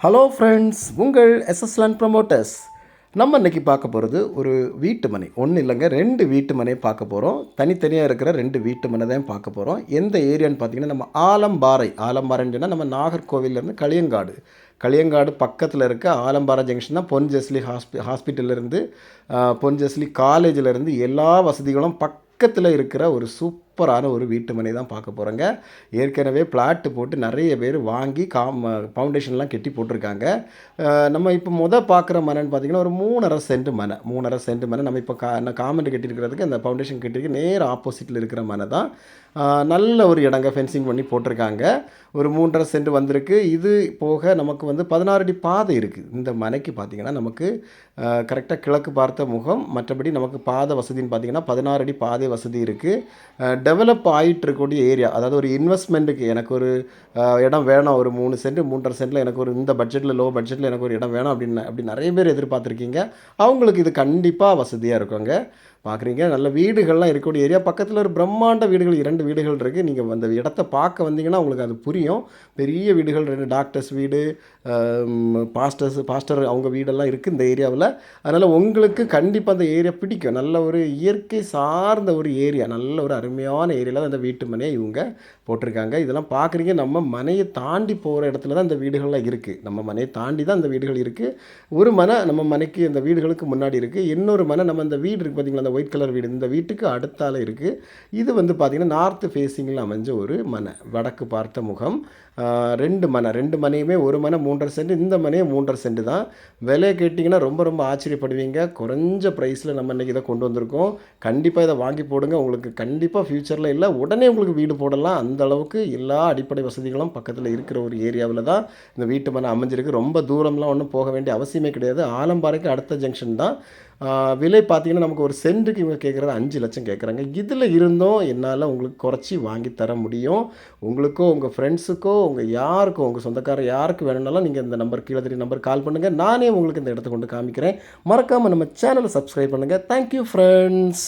Hello friends உங்கள் எஸ்எஸ்லான் promoters நம்ம இன்னைக்கு பார்க்க போகிறது ஒரு வீட்டு மனை ஒன்றும் இல்லைங்க ரெண்டு வீட்டு மனையை பார்க்க போகிறோம் தனித்தனியாக இருக்கிற ரெண்டு வீட்டு மனை தான் பார்க்க போகிறோம் எந்த ஏரியான்னு பார்த்தீங்கன்னா நம்ம ஆலம்பாறை. ஆலம்பாறைன்னு சொன்னால் நம்ம நாகர்கோவிலேருந்து களியங்காடு களியங்காடு பக்கத்தில் இருக்க ஆலம்பாறை ஜங்ஷன் தான் பொன் ஜெஸ்லி ஹாஸ்பி ஹாஸ்பிட்டல்லேருந்து பொன் ஜெஸ்லி காலேஜிலேருந்து எல்லா வசதிகளும் பக்கத்தில் இருக்கிற ஒரு சூப் சூப்பரான ஒரு வீட்டு மனை தான் பார்க்க போகிறோங்க ஏற்கனவே பிளாட்டு போட்டு நிறைய பேர் வாங்கி காம் ஃபவுண்டேஷன்லாம் கட்டி போட்டிருக்காங்க. நம்ம இப்போ மொதல் பார்க்குற மனைன்னு பார்த்தீங்கன்னா ஒரு மூணரை சென்ட் மனை. மூணரை சென்ட் மனை. நம்ம இப்போ கா காமெண்ட் கட்டியிருக்கிறதுக்கு அந்த ஃபவுண்டேஷன் கட்டிருக்கு நேர் ஆப்போசிட்டில் இருக்கிற மனை தான். நல்ல ஒரு இடங்க ஃபென்சிங் பண்ணி போட்டிருக்காங்க. ஒரு மூன்றரை சென்ட் வந்திருக்கு. இது போக நமக்கு வந்து பதினாறு அடி பாதை இருக்குது இந்த மனைக்கு பார்த்தீங்கன்னா நமக்கு கரெக்டாக கிழக்கு பார்த்த முகம் மற்றபடி நமக்கு பாதை வசதின்னு பார்த்தீங்கன்னா பதினாறு அடி பாதை வசதி இருக்குது டெவலப் ஆகிட்டு இருக்கக்கூடிய ஏரியா அதாவது ஒரு இன்வெஸ்ட்மெண்ட்டுக்கு எனக்கு ஒரு இடம் வேணும் ஒரு மூணு சென்ட் மூன்றரை சென்ட்டில் எனக்கு ஒரு இந்த பட்ஜெட்டில் லோ பட்ஜெட்டில் எனக்கு ஒரு இடம் வேணும் அப்படின்னு அப்படி நிறைய பேர் எதிர்பார்த்துருக்கீங்க. அவங்களுக்கு இது கண்டிப்பாக வசதியாக இருக்குங்க. பார்க்குறீங்க நல்ல வீடுகள்லாம் இருக்கக்கூடிய ஏரியா பக்கத்தில் ஒரு பிரம்மாண்ட வீடுகள் இரண்டு வீடுகள் இருக்குது நீங்கள் அந்த இடத்த பார்க்க வந்தீங்கன்னா உங்களுக்கு அது புரியும். பெரிய வீடுகள் ரெண்டு டாக்டர்ஸ் வீடு பாஸ்டர்ஸ் பாஸ்டர் அவங்க வீடெல்லாம் இருக்குது இந்த ஏரியாவில் அதனால் உங்களுக்கு கண்டிப்பாக அந்த ஏரியா பிடிக்கும். நல்ல ஒரு இயற்கை சார்ந்த ஒரு ஏரியா நல்ல ஒரு அருமையாக அருமையான ஏரியாவில் தான் அந்த வீட்டு மனையை இவங்க போட்டிருக்காங்க. இதெல்லாம் பார்க்குறீங்க. நம்ம மனையை தாண்டி போகிற இடத்துல தான் இந்த வீடுகள்லாம் இருக்குது நம்ம மனையை தாண்டி தான் இந்த வீடுகள் இருக்குது ஒரு மனை நம்ம மனைக்கு இந்த வீடுகளுக்கு முன்னாடி இருக்குது இன்னொரு மனை நம்ம இந்த வீடு இருக்குது பார்த்தீங்களா அந்த ஒயிட் கலர் வீடு. இந்த வீட்டுக்கு அடுத்தால இருக்குது இது வந்து பார்த்திங்கன்னா நார்த்து ஃபேஸிங்கில் அமைஞ்ச ஒரு மனை. வடக்கு பார்த்த முகம். ரெண்டு மனை. ரெண்டு மனையுமே ஒரு மனை மூன்றரை சென்ட். இந்த மனையே மூன்றரை சென்ட் தான். விலையை கேட்டிங்கன்னா ரொம்ப ரொம்ப ஆச்சரியப்படுவீங்க. குறைஞ்ச ப்ரைஸில் நம்ம இன்றைக்கி இதை கொண்டு வந்திருக்கோம். கண்டிப்பாக இதை வாங்கி போடுங்க. உங்களுக்கு கண்டிப்பாக ஃப்யூச்சர் ஃப்யூச்சரில் இல்லை உடனே உங்களுக்கு வீடு போடலாம். அந்த அளவுக்கு எல்லா அடிப்படை வசதிகளும் பக்கத்தில் இருக்கிற ஒரு ஏரியாவில் தான் இந்த வீட்டு மனை அமைஞ்சிருக்கு. ரொம்ப தூரம்லாம் ஒன்றும் போக வேண்டிய அவசியமே கிடையாது. ஆலம்பாறைக்கு அடுத்த ஜங்ஷன் தான். விலை பார்த்தீங்கன்னா நமக்கு ஒரு சென்ட்டுக்கு இவங்க கேட்குறது அஞ்சு லட்சம் கேட்குறாங்க இதில் இருந்தும் என்னால் உங்களுக்கு குறைச்சி வாங்கி தர முடியும். உங்களுக்கோ உங்கள் ஃப்ரெண்ட்ஸுக்கோ உங்கள் யாருக்கோ உங்கள் சொந்தக்காரர் யாருக்கு வேணும்னாலும் நீங்கள் இந்த நம்பர் கீழே தெரிய நம்பர் கால் பண்ணுங்கள் நானே உங்களுக்கு இந்த இடத்த கொண்டு காமிக்கிறேன். மறக்காமல் நம்ம சேனலை சப்ஸ்கிரைப் பண்ணுங்கள் தேங்க்யூ ஃப்ரெண்ட்ஸ்